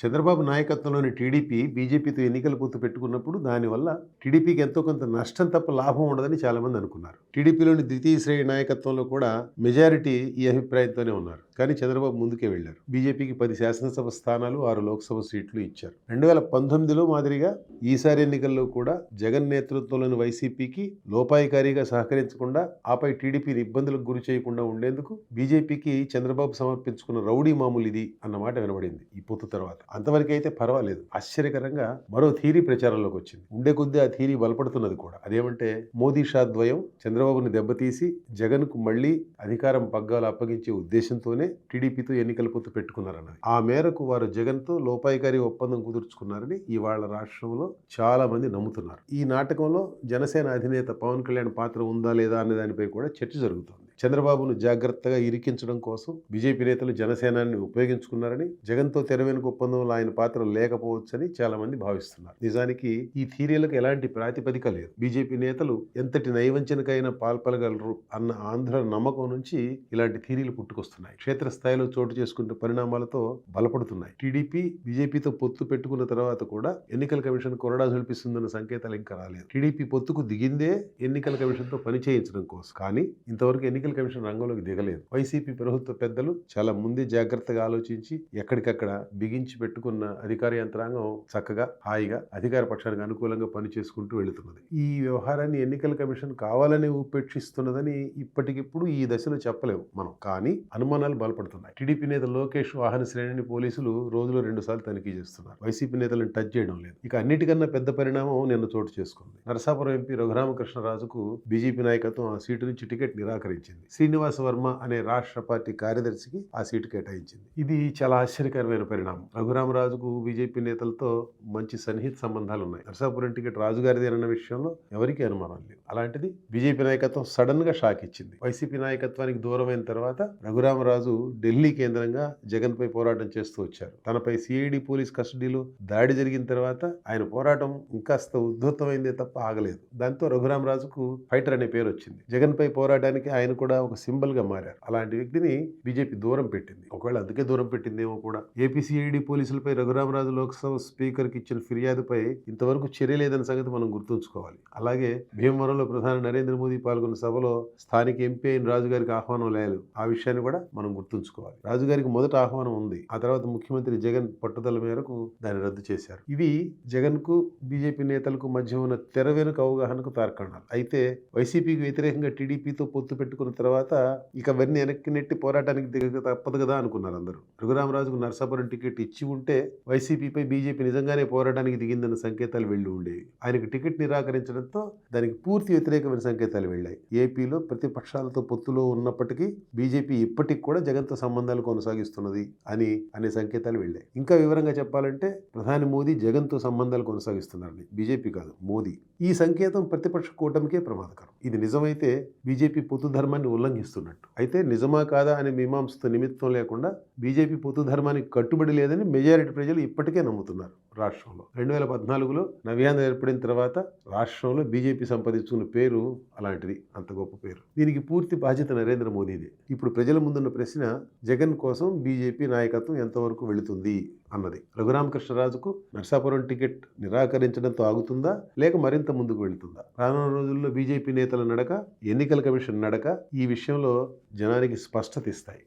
చంద్రబాబు నాయకత్వంలోని టీడీపీ బీజేపీతో ఎన్నికల పొత్తు పెట్టుకున్నప్పుడు దానివల్ల టీడీపీకి ఎంతో కొంత నష్టం తప్ప లాభం ఉండదని చాలామంది అనుకున్నారు. టీడీపీలోని ద్వితీయ శ్రేణి నాయకత్వంలో కూడా మెజారిటీ ఈ అభిప్రాయంతోనే ఉన్నారు. కానీ చంద్రబాబు ముందుకే వెళ్ళారు బీజేపీకి పది శాసనసభ స్థానాలు ఆరు లోక్సభ సీట్లు ఇచ్చారు. రెండు వేల పంతొమ్మిదిలో మాదిరిగా ఈసారి ఎన్నికల్లో కూడా జగన్ నేతృత్వంలోని వైసీపీకి లోపాయికారిగా సహకరించకుండా ఆపై టీడీపీని ఇబ్బందులకు గురి చేయకుండా ఉండేందుకు బీజేపీకి చంద్రబాబు సమర్పించుకున్న రౌడీ మామూలు ఇది అన్నమాట వినబడింది ఈ పొత్తు తర్వాత. అంతవరకు అయితే పర్వాలేదు. ఆశ్చర్యకరంగా మరో థీరీ ప్రచారంలోకి వచ్చింది. ఉండే కొద్దీ ఆ థీరీ బలపడుతున్నది కూడా. అదేమంటే మోదీ షా ద్వయం చంద్రబాబుని దెబ్బతీసి జగన్కు మళ్ళీ మళ్ళీ అధికారం పగ్గాలు అప్పగించే ఉద్దేశంతోనే టీడీపీతో ఎన్నికల పొత్తు పెట్టుకున్నారన్నది. ఆ మేరకు వారు జగన్తో లోపాయికారి ఒప్పందం కుదుర్చుకున్నారని ఇవాళ రాష్ట్రంలో చాలా మంది నమ్ముతున్నారు. ఈ నాటకంలో జనసేన అధినేత పవన్ కళ్యాణ్ పాత్ర ఉందా లేదా అనే దానిపై కూడా చర్చ జరుగుతోంది. చంద్రబాబును జాగ్రత్తగా ఇరికించడం కోసం బీజేపీ నేతలు జనసేనాన్ని ఉపయోగించుకున్నారని జగన్తో తెర ఒప్పందంలో ఆయన పాత్ర లేకపోవచ్చని చాలా మంది భావిస్తున్నారు. నిజానికి ఈ థీరీలకు ఎలాంటి ప్రాతిపదిక లేదు. బీజేపీ నేతలు ఎంతటి నైవంచనకైనా పాల్పలగలరు అన్న ఆంధ్ర నమ్మకం నుంచి ఇలాంటి థీరీలు పుట్టుకొస్తున్నాయి. క్షేత్రస్థాయిలో చోటు చేసుకుంటే పరిణామాలతో బలపడుతున్నాయి. టీడీపీ బీజేపీతో పొత్తు పెట్టుకున్న తర్వాత కూడా ఎన్నికల కమిషన్ కొరడా జల్పిస్తుందన్న సంకేతాలు ఇంకా రాలేదు. టీడీపీ పొత్తుకు దిగిందే ఎన్నికల కమిషన్తో పని చేయించడం కోసం. కానీ ఇంతవరకు ఎన్నికల కమిషన్ రంగంలోకి దిగలేదు. వైసీపీ ప్రభుత్వ పెద్దలు చాలా ముందే జాగ్రత్తగా ఆలోచించి ఎక్కడికక్కడ బిగించి పెట్టుకున్న అధికార యంత్రాంగం చక్కగా హాయిగా అధికార పక్షానికి అనుకూలంగా పని చేసుకుంటూ వెళుతున్నది. ఈ వ్యవహారాన్ని ఎన్నికల కమిషన్ కావాలని ఉపేక్షిస్తున్నదని ఇప్పటికిప్పుడు ఈ దశలో చెప్పలేము మనం. కానీ అనుమానాలు బలపడుతున్నాయి. టీడీపీ నేత లోకేష్ వాహన శ్రేణిని పోలీసులు రోజులో రెండు సార్లు తనిఖీ చేస్తున్నారు. వైసీపీ నేతలను టచ్ చేయడం లేదు. ఇక అన్నిటికన్నా పెద్ద పరిణామం నిన్న చోటు చేసుకుంది. నరసాపురం ఎంపీ రఘురామకృష్ణరాజుకు బీజేపీ నాయకత్వం ఆ సీటు నుంచి టికెట్ నిరాకరించింది. శ్రీనివాస వర్మ అనే రాష్ట్ర పార్టీ కార్యదర్శికి ఆ సీటు కేటాయించింది. ఇది చాలా ఆశ్చర్యకరమైన పరిణామం. రఘురామరాజుకు బీజేపీ నేతలతో మంచి సన్నిహిత సంబంధాలు ఉన్నాయి. నర్సాపురం టికెట్ రాజుగారిదేనన్న విషయంలో ఎవరికీ అనుమానం లేదు. అలాంటిది బీజేపీ నాయకత్వం సడన్గా షాక్ ఇచ్చింది. వైసీపీ నాయకత్వానికి దూరమైన తర్వాత రఘురామరాజు ఢిల్లీ కేంద్రంగా జగన్ పై పోరాటం చేస్తూ వచ్చారు. తనపై సిఐడి పోలీస్ కస్టడీలో దాడి జరిగిన తర్వాత ఆయన పోరాటం ఇంకాస్త ఉద్ధృతమైందే తప్ప ఆగలేదు. దాంతో రఘురామరాజుకు ఫైటర్ అనే పేరు వచ్చింది. జగన్ పై పోరాటానికి ఆయన కూడా కూడా ఒక సింబల్గా మారారు. అలాంటి వ్యక్తిని బీజేపీ దూరం పెట్టింది. ఒకవేళ అందుకే దూరం పెట్టిందేమో కూడా. ఏపీసీఐడి పోలీసులపై రఘురామరాజు లోక్సభ స్పీకర్కి ఇచ్చిన ఫిర్యాదుపై ఇంతవరకు చర్య లేదన్న సంగతి మనం గుర్తుంచుకోవాలి. అలాగే భీమవరంలో ప్రధాని నరేంద్ర మోదీ పాల్గొన్న సభలో స్థానిక ఎంపీ అయిన రాజుగారికి ఆహ్వానం లేదు ఆ విషయాన్ని కూడా మనం గుర్తుంచుకోవాలి. రాజుగారికి మొదట ఆహ్వానం ఉంది. ఆ తర్వాత ముఖ్యమంత్రి జగన్ పట్టుదల మేరకు దాన్ని రద్దు చేశారు. ఇవి జగన్కు బీజేపీ నేతలకు మధ్య ఉన్న తెర వెనుక అవగాహనకు తార్కాణాలు. అయితే వైసీపీకి వ్యతిరేకంగా టీడీపీతో పొత్తు పెట్టుకున్న తర్వాత ఇక అవన్నీ వెనక్కి నెట్టి పోరాటానికి దిగక తప్పదు కదా అనుకున్నారు అందరూ. రఘురామరాజుకు నరసాపురం టికెట్ ఇచ్చి ఉంటే వైసీపీపై బీజేపీ నిజంగానే పోరాటానికి దిగిందన్న సంకేతాలు వెళ్ళి ఉండేవి. ఆయనకు టికెట్ నిరాకరించడంతో దానికి పూర్తి వ్యతిరేకమైన సంకేతాలు వెళ్ళాయి. ఏపీలో ప్రతిపక్షాలతో పొత్తులో ఉన్నప్పటికీ బీజేపీ ఇప్పటికి కూడా జగన్తో సంబంధాలు కొనసాగిస్తున్నది అని అనే సంకేతాలు వెళ్ళాయి. ఇంకా వివరంగా చెప్పాలంటే ప్రధాని మోదీ జగన్తో సంబంధాలు కొనసాగిస్తున్నారని. బీజేపీ కాదు మోదీ. ఈ సంకేతం ప్రతిపక్ష కూటమికే ప్రమాదకరం. ఇది నిజమైతే బీజేపీ పొత్తు ధర్మాన్ని ఉల్లంఘిస్తున్నట్టు. అయితే నిజమా కాదా అనే మీమాంసతో నిమిత్తం లేకుండా బీజేపీ పొత్తు ధర్మానికి కట్టుబడి లేదని మెజారిటీ ప్రజలు ఇప్పటికే నమ్ముతున్నారు రాష్ట్రంలో. రెండు వేల పద్నాలుగులో నవ్యాంధ్ర ఏర్పడిన తర్వాత రాష్ట్రంలో బీజేపీ సంపాదించుకున్న పేరు అలాంటిది. అంత గొప్ప పేరు. దీనికి పూర్తి బాధ్యత నరేంద్ర మోదీదే. ఇప్పుడు ప్రజల ముందున్న ప్రశ్న జగన్ కోసం బీజేపీ నాయకత్వం ఎంతవరకు వెళుతుంది? అన్నది. రఘురామకృష్ణరాజుకు నర్సాపురం టికెట్ నిరాకరించడంతో ఆగుతుందా? లేక మరింత ముందుకు వెళుతుందా? రానున్న రోజుల్లో బీజేపీ నేతల నడక ఎన్నికల కమిషన్ నడక ఈ విషయంలో జనానికి స్పష్టత ఇస్తాయి.